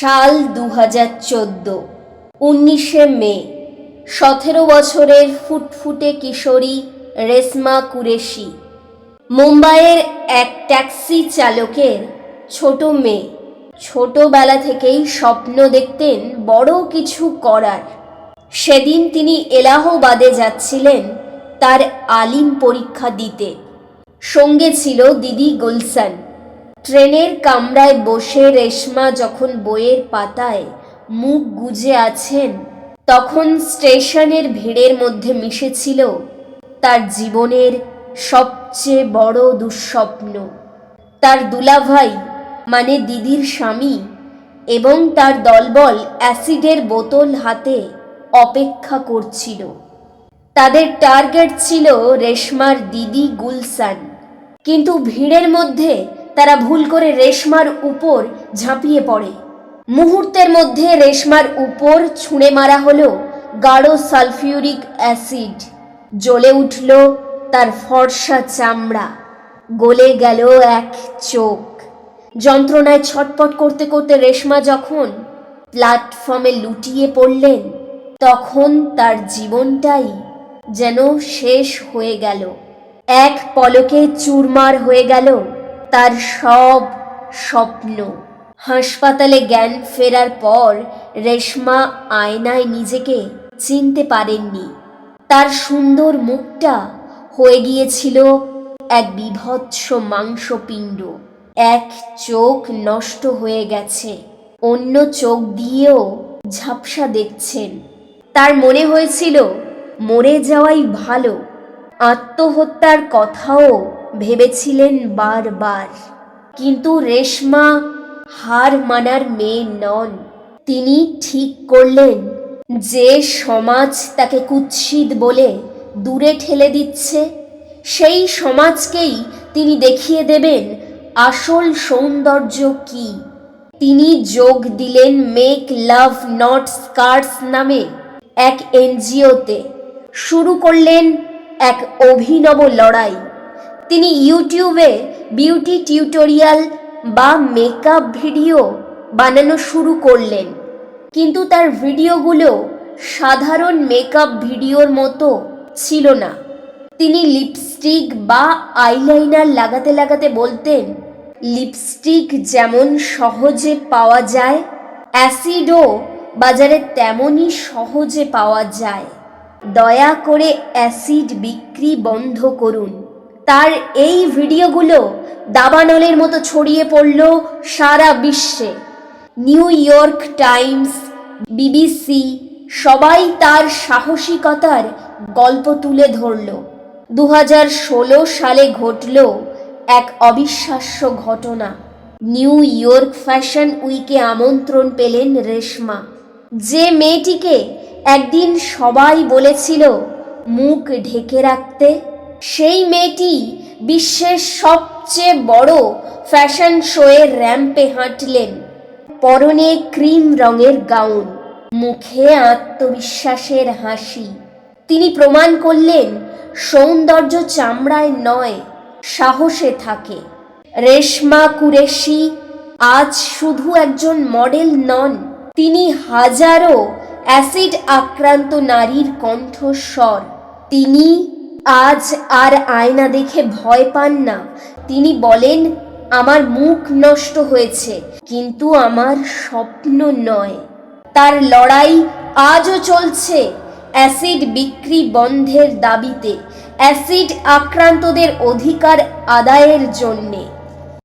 সাল দু হাজার চোদ্দ, উনিশে মে, সতেরো বছরের ফুটফুটে কিশোরী রেশমা কুরেশি। মুম্বাইয়ের এক ট্যাক্সি চালকের ছোট মেয়ে। ছোটবেলা থেকেই স্বপ্ন দেখতেন বড় কিছু করার। সেদিন তিনি এলাহাবাদে যাচ্ছিলেন তার আলিম পরীক্ষা দিতে। সঙ্গে ছিল দিদি গুলশান। ট্রেনের কামরায় বসে রেশমা যখন বইয়ের পাতায় মুখ গুজে আছেন, তখন স্টেশনের ভিড়ের মধ্যে মিশেছিল তার জীবনের সবচেয়ে বড় দুঃস্বপ্ন। তার দুলাভাই মানে দিদির স্বামী এবং তার দলবল অ্যাসিডের বোতল হাতে অপেক্ষা করছিল। তাদের টার্গেট ছিল রেশমার দিদি গুলসান কিন্তু ভিড়ের মধ্যে তারা ভুল করে রেশমার উপর ঝাঁপিয়ে পড়ে। মুহূর্তের মধ্যে রেশমার উপর ছুঁড়ে মারা হলো গাঢ় সালফিউরিক অ্যাসিড জ্বলে উঠল তার ফর্সা চামড়া। গলে গেল এক চোখ। যন্ত্রণায় ছটপট করতে করতে রেশমা যখন প্ল্যাটফর্মে লুটিয়ে পড়লেন, তখন তার জীবনটাই যেন শেষ হয়ে গেল। এক পলকে চুরমার হয়ে গেল তার সব স্বপ্ন। হাসপাতালে জ্ঞান ফেরার পর রেশমা আয়নায় নিজেকে চিনতে পারেননি। তার সুন্দর মুখটা হয়ে গিয়েছিল এক বিভৎস মাংসপিণ্ড। এক চোখ নষ্ট হয়ে গেছে, অন্য চোখ দিয়েও ঝাপসা দেখছেন। তার মনে হয়েছিল, মরে যাওয়াই ভালো। আত্মহত্যার কথাও ভেবেছিলেন বারবার। কিন্তু রেশমা হার মানার মেয়ে নন। তিনি ঠিক করলেন যে সমাজ তাকে কুৎসিত বলে দূরে ঠেলে দিচ্ছে, সেই সমাজকেই তিনি দেখিয়ে দেবেন আসল সৌন্দর্য কি। তিনি যোগ দিলেন মেক লাভ নট স্কার্স নামে এক এনজিওতে। শুরু করলেন এক অভিনব লড়াই। তিনি ইউটিউবে বিউটি টিউটোরিয়াল বা মেকআপ ভিডিও বানানো শুরু করলেন। কিন্তু তার ভিডিওগুলো সাধারণ মেকআপ ভিডিওর মতো ছিল না। তিনি লিপস্টিক বা আইলাইনার লাগাতে লাগাতে বলতেন, লিপস্টিক যেমন সহজে পাওয়া যায়, অ্যাসিডও বাজারে তেমনই সহজে পাওয়া যায়। দয়া করে অ্যাসিড বিক্রি বন্ধ করুন। তার এই ভিডিওগুলো দাবানলের মতো ছড়িয়ে পড়ল সারা বিশ্বে। নিউ ইয়র্ক টাইমস, বিবিসি, সবাই তার সাহসিকতার গল্প তুলে ধরল। দু সালে ঘটল এক অবিশ্বাস্য ঘটনা। নিউ ইয়র্ক ফ্যাশন উইকে আমন্ত্রণ পেলেন রেশমা। যে মেয়েটিকে একদিন সবাই বলেছিল, মুখ ঢেকে রাখতে। সেই মেয়েটি বিশ্বের সবচেয়ে বড় ফ্যাশন শোয়ে র্যাম্পে হাঁটলেন। পরনে ক্রিম রঙের গাউন, মুখে আত্মবিশ্বাসের হাসি। তিনি প্রমাণ করলেন, সৌন্দর্য চামড়ায় নয়, সাহসে থাকে। রেশমা কুরেশি আজ শুধু একজন মডেল নন, তিনি হাজারো অ্যাসিড আক্রান্ত নারীর কণ্ঠস্বর। তিনি আজ আর আয়না দেখে ভয় পান না। তিনি বলেন, আমার মুখ নষ্ট হয়েছে, কিন্তু আমার স্বপ্ন নয়। তার লড়াই আজও চলছে। অ্যাসিড বিক্রি বন্ধের দাবিতে, অ্যাসিড আক্রান্তদের অধিকার আদায়ের জন্যে।